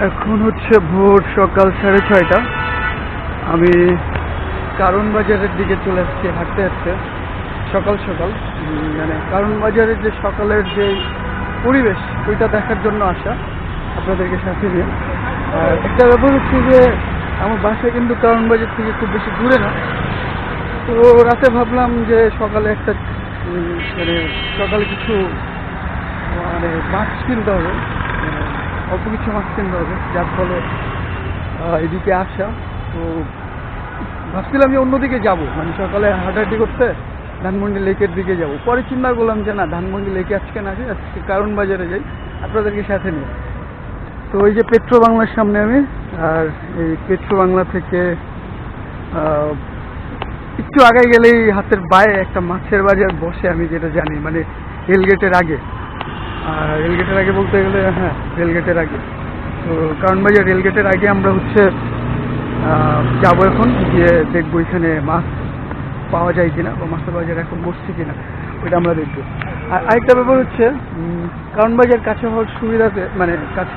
এখন হচ্ছে ভোর সকাল সাড়ে ছয়টা। আমি কারণ বাজারের দিকে চলে এসেছি হাঁটতে হাঁটতে। সকাল সকাল মানে কারণ বাজারের যে সকালের যে পরিবেশ, ওইটা দেখার জন্য আসা আপনাদেরকে সাথে নিয়ে। আর একটা ব্যাপার হচ্ছে যে, আমার বাসা কিন্তু কারণ বাজার থেকে খুব বেশি দূরে না। তো রাতে ভাবলাম যে সকালে একটা মানে সকালে কিছু মানে মাছ কিনতে হবে। অল্প কিছু মাছ কিনতে হবে যার ফলে এদিকে আসা, তো ভাবছিলাম যে অন্যদিকে যাব। মানে সকালে হাঁটাহাঁটি করতে ধানমন্ডি লেকের দিকে যাব। পরে চিন্তা করলাম যে না, ধানমন্ডি লেকে আজকে না আজকে কারণ বাজারে যাই। আপনাদেরকে সাথে নিয়ে তো ওই যে পেট্রো বাংলার সামনে আমি, আর এই পেট্রো বাংলা থেকে একটু আগে গেলেই হাতের বায়ে একটা মাছের বাজার বসে আমি যেটা জানি মানে রেলগেটের আগে। রেলগেটের আগে বলতে গেলে হ্যাঁ রেলগেটের আগে। তো কারণ বাজার রেলগেটের আগে আমরা হচ্ছে যাব এখন, গিয়ে দেখব এখানে মাছ পাওয়া যায় কিনা, বা মাছটা মাছের বাজার এখন বসছে কিনা, ওইটা আমরা দেখব। আর আরেকটা ব্যাপার হচ্ছে কারণ বাজার কাছে হওয়ার সুবিধাতে মানে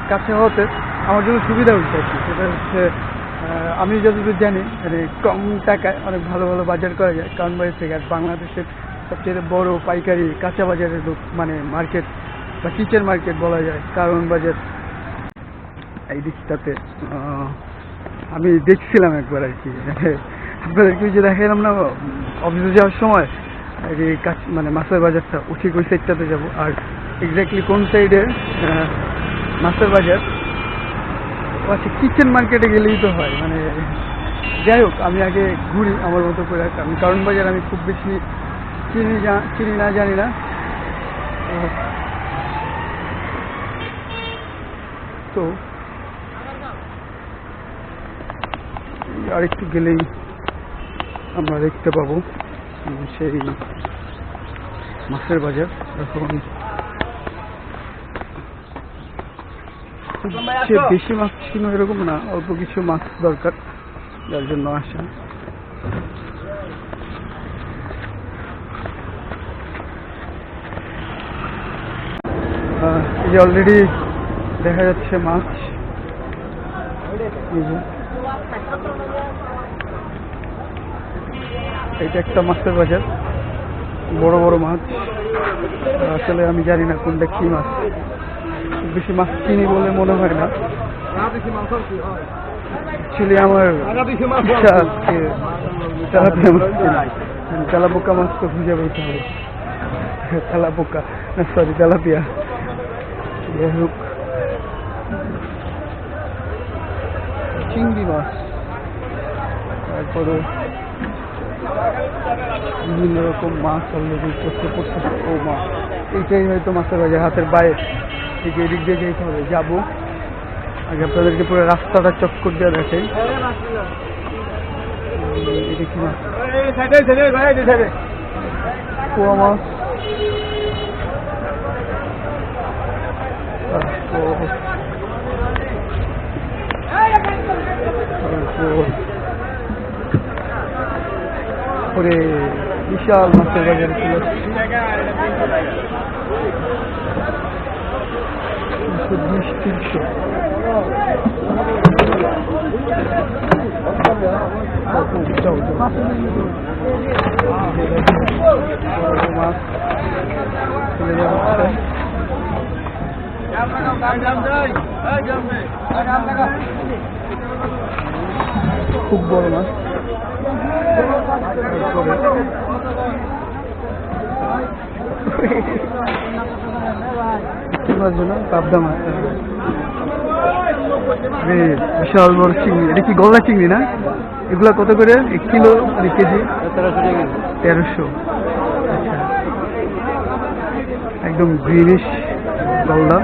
কাছে- হওয়াতে আমার জন্য সুবিধা হচ্ছে আর কি। সেটা হচ্ছে আমি যতদূর জানি মানে কম টাকায় অনেক ভালো ভালো বাজার করা যায়। কারণ বাজার থেকে আর বাংলাদেশের সবচেয়ে বড় পাইকারি, কাঁচা বাজারের মানে মার্কেট বা কিচেন মার্কেট বলা যায়, কারণ বাজার। এই দিকটাতে আমি দেখছিলাম একবার আর কি। আপনাদেরকে যে দেখালাম না অফিসে যাওয়ার সময়, এই কাছ- মানে মাছের বাজারটা, উঠি ওই সাইডটাতে যাব। আর এক্স্যাক্টলি কোন সাইডে মাছের বাজার? আচ্ছা কিচেন মার্কেটে গেলেই তো হয়। মানে যাই হোক, আমি আগে ঘুরি আমার মতো করে। আমি কারণ বাজার আমি খুব বেশি চিনি চিনি না, জানি না। তো আর একটু গেলেই আমরা দেখতে পাবো। সেই মাছের বাজার। এখন সে বেশি মাছ ছিল এরকম না অল্প কিছু মাছ দরকার যার জন্য আসা। এই যে অলরেডি দেখা যাচ্ছে মাছ। এটা একটা মাছের বাজার। বড় বড় মাছ। আসলে আমি জানি না কোনটা কি মাছ। বেশি মাছ চিনি বলে মনে হয় না। অ্যাকচুয়ালি আমার ইচ্ছা মাছ কিনি। তো খুঁজে পেতে হবে। Sorry tilapia. হোক। চিংড়ি মাছ। তারপরে বিভিন্ন রকম মাছ অলরেডি করতে করতেছে ও মা এইটাই হয়তো মাছের বাজার হাতের বাইরে। এদিকে এদিক দিয়ে যেতে হবে যাব। আগে আপনাদেরকে পুরো রাস্তাটা চক্কর উম, মাছ? পোয়া মাছ। তারপর তারপর করে বিশাল মাছের বাজারে চলে আসছি তিনশো বিশ তিনশো মাছ চলে যাচ্ছে খুব বড় মাছ পাবদা মাছ বিশাল বড় চিংড়ি। এটা কি গলদা চিংড়ি না? এগুলা কত করে? এক কিলো এক কেজি? তেরোশো। আচ্ছা। একদম গ্রিনিশ গলদা।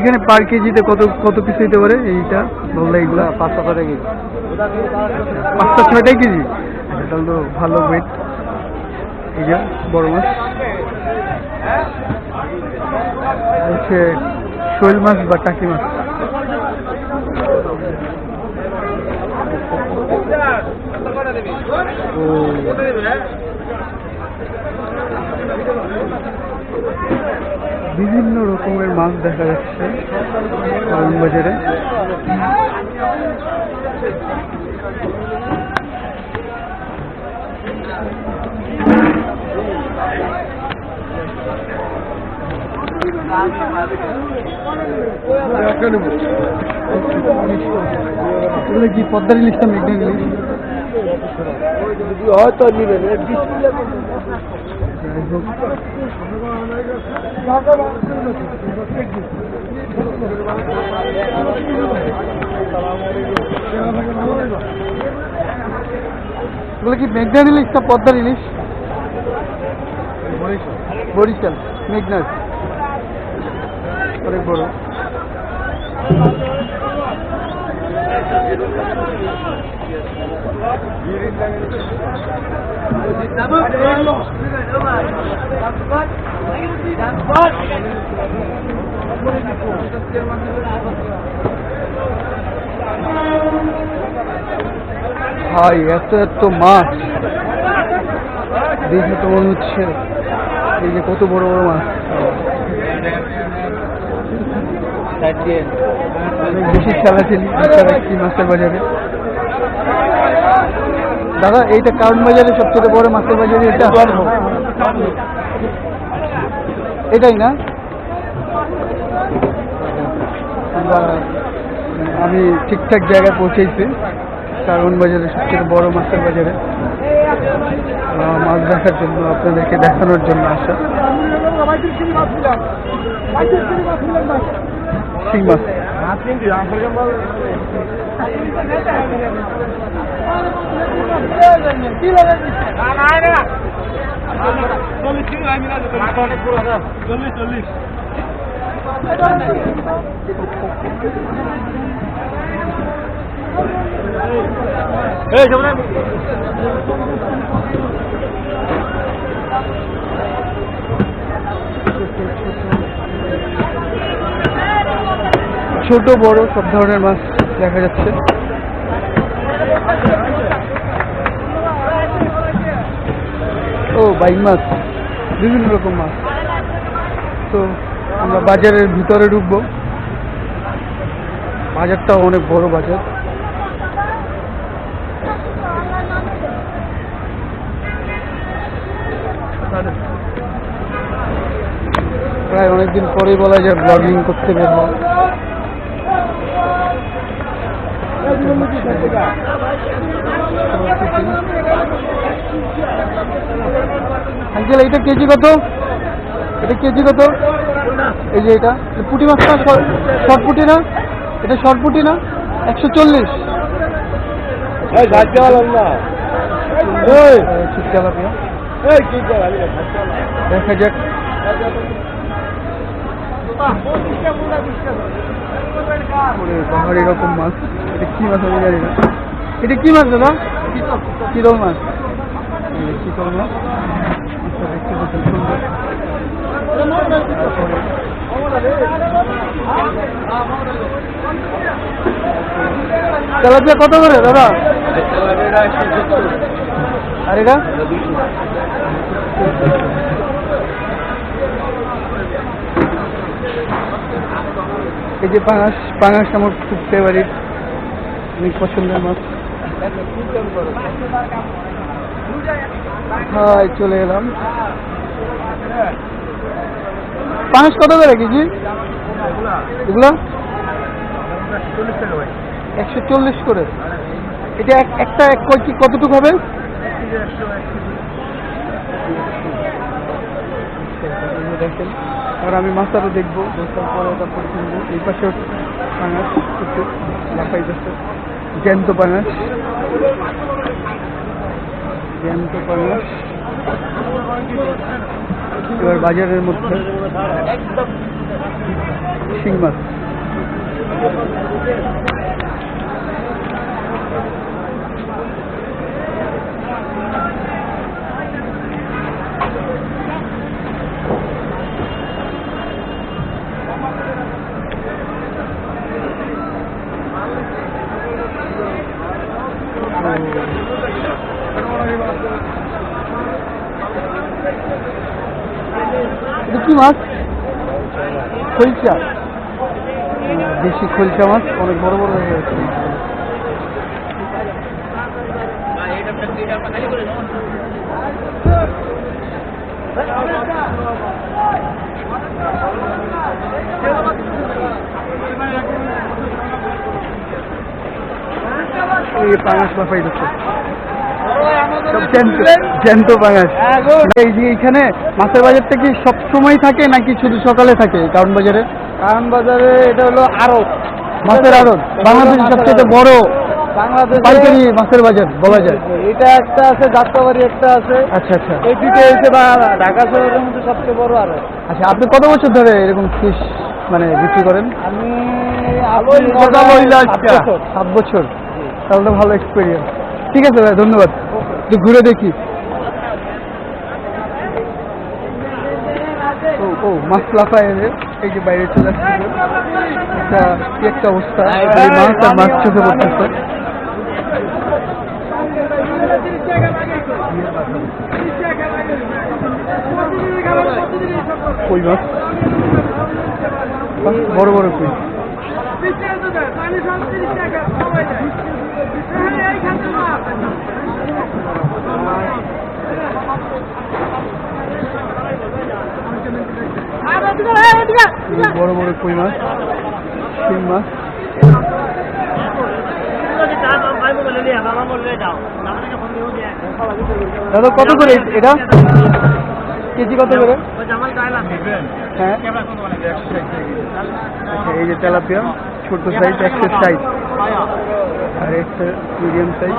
এখানে পার কেজিতে কত কত পিস হইতে পারে? এইটা বললে এগুলা পাঁচশো ছটা কেজি। পাঁচশো ছয়টাই কেজি? তাহলে তো ভালো ওয়েট এই যে বড় মাছ। হচ্ছে শোল মাছ বা টাকি মাছ। ও। বিভিন্ন রকমের মাছ দেখা যাচ্ছে বাজারে। কি পদ্মার ইলিশটা মেঘনা ইলিশ? হয়তো নিবেন এগুলো কি মেঘনার ইলিশ না পদ্মার ইলিশ বরিশাল। মেঘনার অনেক বড়। ভাই, এত এত মাছ। দেখে তো মনে হচ্ছে, এই যে কত বড় বড় মাছ। বেশি ঠেলাঠেলি তারা কি মাছের বাজারে। দাদা, এইটা কারণ বাজারে সবচেয়ে বড় মাছের বাজারে এটা? এটাই না? বা- আমি ঠিকঠাক জায়গায় পৌঁছেছি কারণ বাজারে সবচেয়ে বড় মাছের বাজারে। মাছ দেখার জন্য আপনাদেরকে দেখানোর জন্য আসা। মাছ। ছোট বড় সব ধরনের মাছ দেখা যাচ্ছে। ও বাইক মাছ, বিভিন্ন রকম মাছ। তো আমরা বাজারের ভিতরে ঢুকবো। বাজারটাও অনেক বড় বাজার। প্রায় অনেকদিন পরেই বলা যায় ব্লগিং করতে বের আঙ্কেল এটা কেজি কত? এটা কেজি কত? এই যে এটা পুঁটি মাছ না শর্ট পুঁটি না? এটা শর্ট পুঁটি না? একশো চল্লিশ। দেখা যাক। এরকম মাছ। এটা কি মাছ আমি জানি না। এটা কি মাছ দাদা? চিতল। মাছ। চিতল মাছ। তেলাপিয়া কত করে, দাদা? আর এটা? এই যে পাঙাশ পাঙাশ আমার খুব ফেভারিট অনেক পছন্দের মাছ। হাই, চলে এলাম। পাঙাশ কত করে কেজি? এগুলো? একশো চল্লিশ করে। এটা এক- একটা এক কয়- কতটুকু হবে? দেখেন আর আমি মাছটাও দেখব দেখার পরে তারপর কিনবো এই পাশে পাঙাশ, একটু জ্যান্ত পাঙাশ। জ্যান্ত পাঙাশ এবার বাজারের মধ্যে শিং মাছ। মাছ? খৈচা। দেশি খৈচা মাছ অনেক বড় বড় হয়ে যাচ্ছে। এই পাঙাশ দিচ্ছে সব জ্যান্ত পাঙাশ এই যে এখানে মাছের বাজারটা কি সব সময় থাকে নাকি শুধু সকালে থাকে কারণ বাজারে? কারণ বাজারে এটা হলো আরব মাছের আড়ত। বাংলাদেশের সবচেয়ে বড় পাইকারি মাছের বাজার বলা যায় এটা একটা আছে যাত্রাবাড়ি একটা আছে। আচ্ছা আচ্ছা। এই দুটো হচ্ছে ঢাকা শহরের মধ্যে সবচেয়ে বড় আরব আচ্ছা আপনি কত বছর ধরে এরকম ফিশ মানে বিক্রি করেন? আমি সাত বছর। সাত বছর। তাহলে তো ভালো এক্সপিরিয়েন্স ঠিক আছে ভাই ধন্যবাদ। একটু ঘুরে দেখি। ও ও মাছ লাফায় এই যে বাইরে চলে আসছে। একটা কি একটা অবস্থা। মাছ আর মাছ চোখে পড়তেছে। কই মাছ? বড় বড় কই? বড় বড় কই মাছ? শিং মাছ। দাদা, কত করে এটা? কেজি কত করে? হ্যাঁ। আচ্ছা এই যে তেলাপিয়া, ছোট সাইজ একশো সাইজ আর একটা মিডিয়াম সাইজ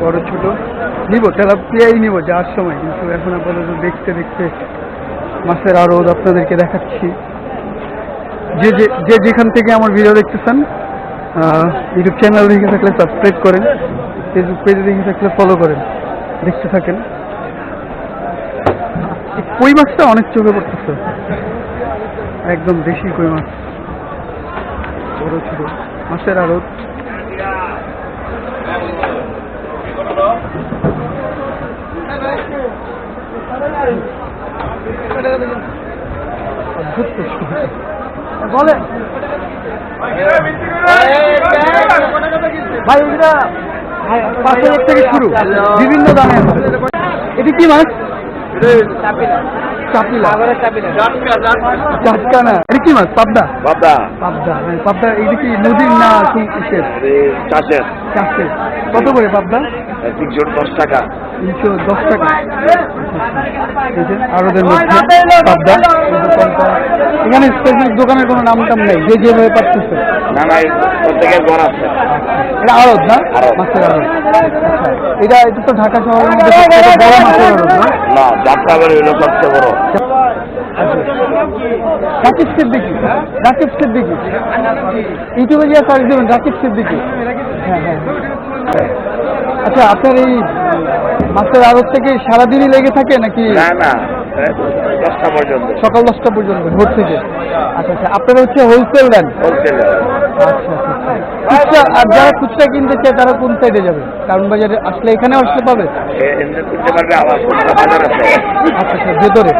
বড়, ছোট। নিব, তেলাপিয়াই নিব, যাওয়ার সময়। কিন্তু এখন আপাতত দেখতে দেখতে মাছের আরও আপনাদেরকে দেখাচ্ছি। যে যে যেখান থেকে আমার ভিডিও দেখতেছেন ইউটিউব চ্যানেল দেখে থাকলে সাবস্ক্রাইব করেন ফেসবুক পেজে দেখে থাকলে ফলো করেন, দেখতে থাকেন। কই মাছটা? অনেক চোখে পড়তেছে। একদম দেশি কই মাছ। বড় ছোট মাছের আড়ত। অদ্ভুত প্রশ্ন বলে। ভাই এগুলা পাঁচ হাজার থেকে শুরু। বিভিন্ন দামে এটি কি মাছ চাপিলা। না। এটা কি মাছ পাবদা। বাবা পাবদা পাবদা এটা কি নদীর না কি চাষের। চাষের। কত করে পাবদা? তিনশো দশ টাকা। তিনশো দশ টাকা। এই আরোদের মধ্যে পাবদা দোকানটা এখানে স্পেসিফিক দোকানের কোনো নাম টাম নেই যে যেভাবে পাচ্ছে না না প্রত্যেকের ঘর আছে। এটা আড়ত না? মাছের আড়ত। আচ্ছা এটা এটা তো ঢাকা শহরের মধ্যে সবচেয়ে বড় মাছের আড়ত না? না যাত্রাবাড়ি হলো সবচেয়ে বড়। রাকিব সিদ্দিকি রাকিব সিদ্দিকি। ইউটিউবে গিয়ে সার্চ দেবেন রাকিব সিদ্দিকি। হ্যাঁ হ্যাঁ। আচ্ছা আপনার এই মাছের আড়ত থেকে সারাদিনই লেগে থাকে নাকি না না দশটা পর্যন্ত। সকাল দশটা পর্যন্ত ভোর থেকে? আচ্ছা আচ্ছা আপনারা হচ্ছে হোলসেল দেন? হোলসেলে আচ্ছা আচ্ছা আচ্ছা। আর যারা খুচরা কিনতে চায় তারা কোন সাইডে যাবে? কারণ বাজারে আসলে এখানে আসতে পাবে আচ্ছা আচ্ছা ভেতরে?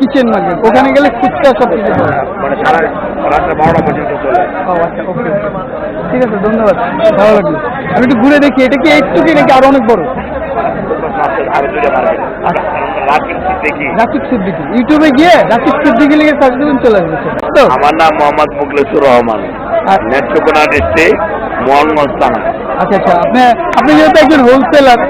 কিচেন মার্কেট ওখানে গেলে খুচরা সব কিছু পাবে। মানে সারা রাত্রে বারোটা পর্যন্ত চলে। ও আচ্ছা ওকে ঠিক আছে ধন্যবাদ। ভালো লাগল। আমি একটু ঘুরে দেখি এটা কি একটু কি নাকি আরও অনেক বড়? রাকিব সিদ্দিকি। ইউটিউবে গিয়ে রাকিব সিদ্দিকি লিখে সার্চ দেবেন চলে আসবে আমার নাম মোহাম্মদ মুখলেসুর রহমান। নেত্রকোনা ডিস্ট্রিক্ট মোহনগঞ্জ থানা। আচ্ছা আচ্ছা। আপনি আপনি যেহেতু একজন হোলসেলার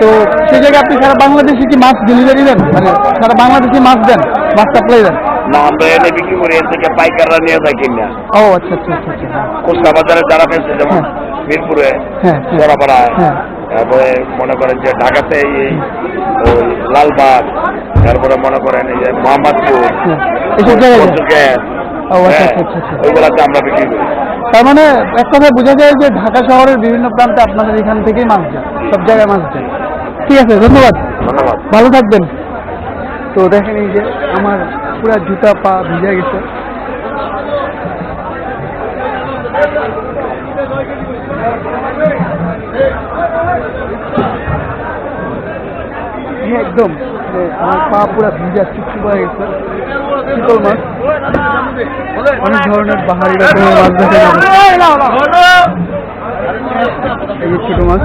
তো সেই জায়গায় আপনি সারা বাংলাদেশে কি মাছ ডেলিভারি দেন? মানে সারা বাংলাদেশে মাছ দেন মাছ সাপ্লাই দেন? না আমরা এনে বিক্রি করি এর থেকে পাইকাররা নিয়ে থাকি না ও আচ্ছা আচ্ছা আচ্ছা আচ্ছা হ্যাঁ। খুচরা বাজারে যারা যেমন মিরপুরে হ্যাঁ। সরাপাড়ায় হ্যাঁ। তারপরে মনে করেন যে ঢাকাতে এই লালবাগ তারপরে মনে করেন এই যে মোহাম্মদপুর আচ্ছা আচ্ছা। ওইগুলাতে আমরা বিক্রি করি। তার মানে এক কথায় বোঝা যায় যে ঢাকা শহরের বিভিন্ন প্রান্তে আপনাদের এখান থেকেই মাছ যায় সব জায়গায় মাছ যায়। ঠিক আছে ধন্যবাদ। ধন্যবাদ। ভালো থাকবেন। তো দেখেন এই যে আমার পুরা জুতা পা ভিজে গেছে। একদম আমার পা পুরো ভিজা, চুপচুপ হয়ে গেছে। চিতল মাছ অনেক ধরনের বাহারি মাছ এই ছোট মাছ।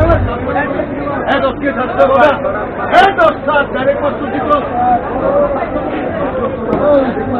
এই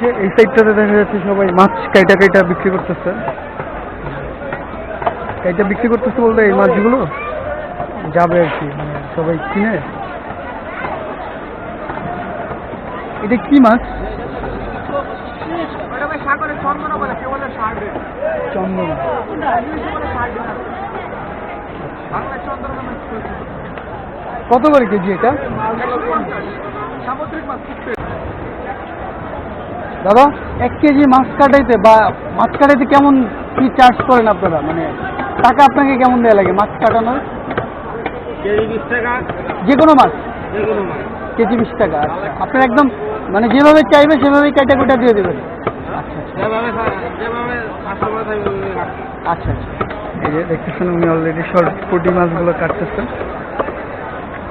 যে এই সাইডটাতে দেখা যাচ্ছে সবাই মাছ কাইটা কাইটা বিক্রি করতেছে। কাইটা বিক্রি করতেছে বলতে এই মাছগুলো যাবে আর কি মানে সবাই কিনে। এটা কি মাছ? চন্দন। কত করে কেজি এটা? দাদা এক কেজি মাছ কাটাইতে বা মাছ কাটাইতে কেমন কি চার্জ করেন আপনারা? মানে টাকা আপনাকে কেমন দেয়া লাগে মাছ কাটানোর? যে কোনো মাছ? কেজি বিশ টাকা আচ্ছা। আপনার একদম মানে যেভাবে চাইবে সেভাবেই কাটা কুটা দিয়ে দেবেন। আচ্ছা আচ্ছা। এই যে দেখতেছেন উনি অলরেডি শর্ট পুটি মাছগুলো কাটতেছেন।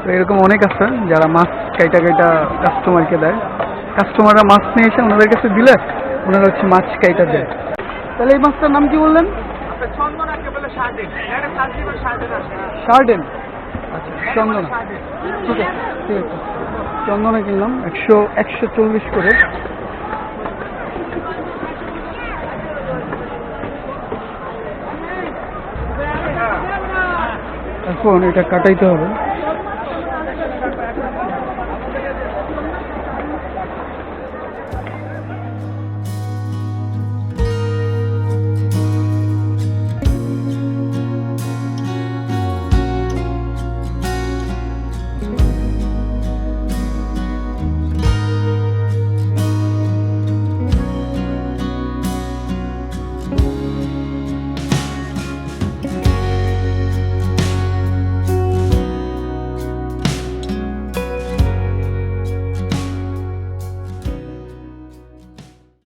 তো এরকম অনেক আছে যারা মাছ কাইটা কাইটা কাস্টমারকে দেয়। কাস্টমাররা মাছ নিয়ে এসে ওনাদের কাছে দিলে ওনারা হচ্ছে মাছ কাইটা দেয়। তাহলে এই মাছটার নাম কি বললেন? শার্ডেন আচ্ছা চন্দনা। ঠিক আছে ঠিক আছে। চন্দনা কিনলাম একশো একশো চল্লিশ করে। এখন এটা কাটাইতে হবে।